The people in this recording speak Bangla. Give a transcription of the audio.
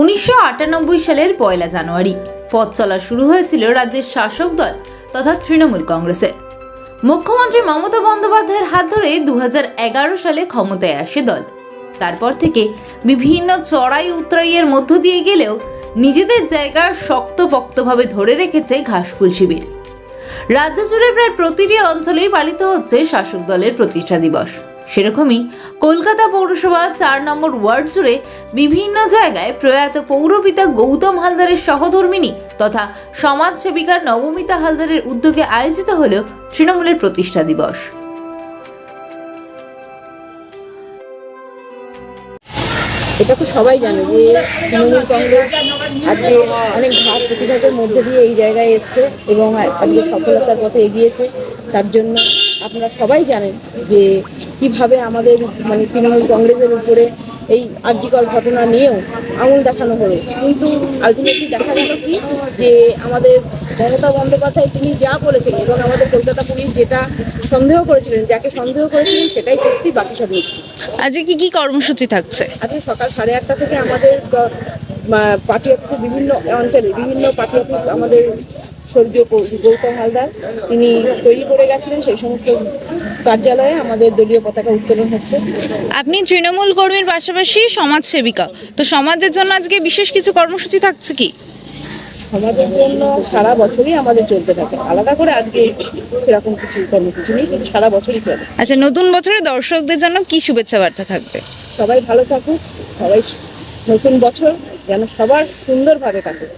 উনিশশো আটানব্বই সালের পয়লা জানুয়ারি। পথ চলা শুরু হয়েছিল রাজ্যের শাসক দল তথা তৃণমূল কংগ্রেসের। মুখ্যমন্ত্রী মমতা বন্দ্যোপাধ্যায়ের হাত ধরে দু হাজার এগারো সালে ক্ষমতায় আসে দল। তারপর থেকে বিভিন্ন চড়াই উতরাইয়ের মধ্য দিয়ে গেলেও নিজেদের জায়গা শক্তপোক্তভাবে ধরে রেখেছে ঘাসফুল শিবির। রাজ্য জুড়ে প্রায় প্রতিটি অঞ্চলেই পালিত হচ্ছে শাসক দলের প্রতিষ্ঠা দিবস। সেরকমই কলকাতা পৌরসভা চার নম্বর ওয়ার্ড জুড়ে বিভিন্ন জায়গায় প্রয়াত পৌরপিতা গৌতম হালদারের সহধর্মিনী তথা সমাজসেবিকা নবমিতা হালদারের উদ্যোগে আয়োজিত হল তৃণমূলের প্রতিষ্ঠা দিবস। এটা তো সবাই জানে যে তৃণমূল কংগ্রেস আজকে অনেক ঘাত প্রতিঘাতের মধ্যে দিয়ে এই জায়গায় এসছে এবং আজকে সফলতার পথে এগিয়েছে। তার জন্য আপনারা সবাই জানেন যে কীভাবে আমাদের মানে তৃণমূল কংগ্রেসের উপরে এই আর্যিকর ঘটনা নিয়েও আঙুল দেখানো হলো। কিন্তু আলটিমেটলি দেখা গেল কি যে আমাদের মমতা বন্দ্যোপাধ্যায় তিনি যা বলেছেন এবং আমাদের কলকাতা পুলিশ যেটা সন্দেহ করেছিলেন যাকে সন্দেহ করেছিলেন সেটাই সত্যি বাকি সব মিথ্যে। আজকে কি কি কর্মসূচি থাকছে? আজকে সকাল সাড়ে আটটা থেকে আমাদের পার্টি অফিসে বিভিন্ন অঞ্চলে বিভিন্ন পার্টি অফিস আমাদের স্বর্গীয় গৌতম হালদার তিনি তৈরি করে গেছিলেন সেই সমস্ত কার্যালয়ে আমাদের দলীয় পতাকা উত্তোলন হচ্ছে। আপনি তৃণমূল কর্মীর পাশাপাশি সমাজসেবিকা। তো সমাজের জন্য আজকে বিশেষ কিছু কর্মসূচি থাকছে কি? সমাজের জন্য সারা বছরই আমাদের চলতে থাকে। আলাদা করে আজকে সেরকম কিছু কর্মসূচি নেই কিন্তু সারা বছরই চলে। আচ্ছা নতুন বছরে দর্শকদের জন্য কি শুভেচ্ছা বার্তা থাকবে? সবাই ভালো থাকুক সবাই নতুন বছর যেন সবার সুন্দরভাবে কাটুক।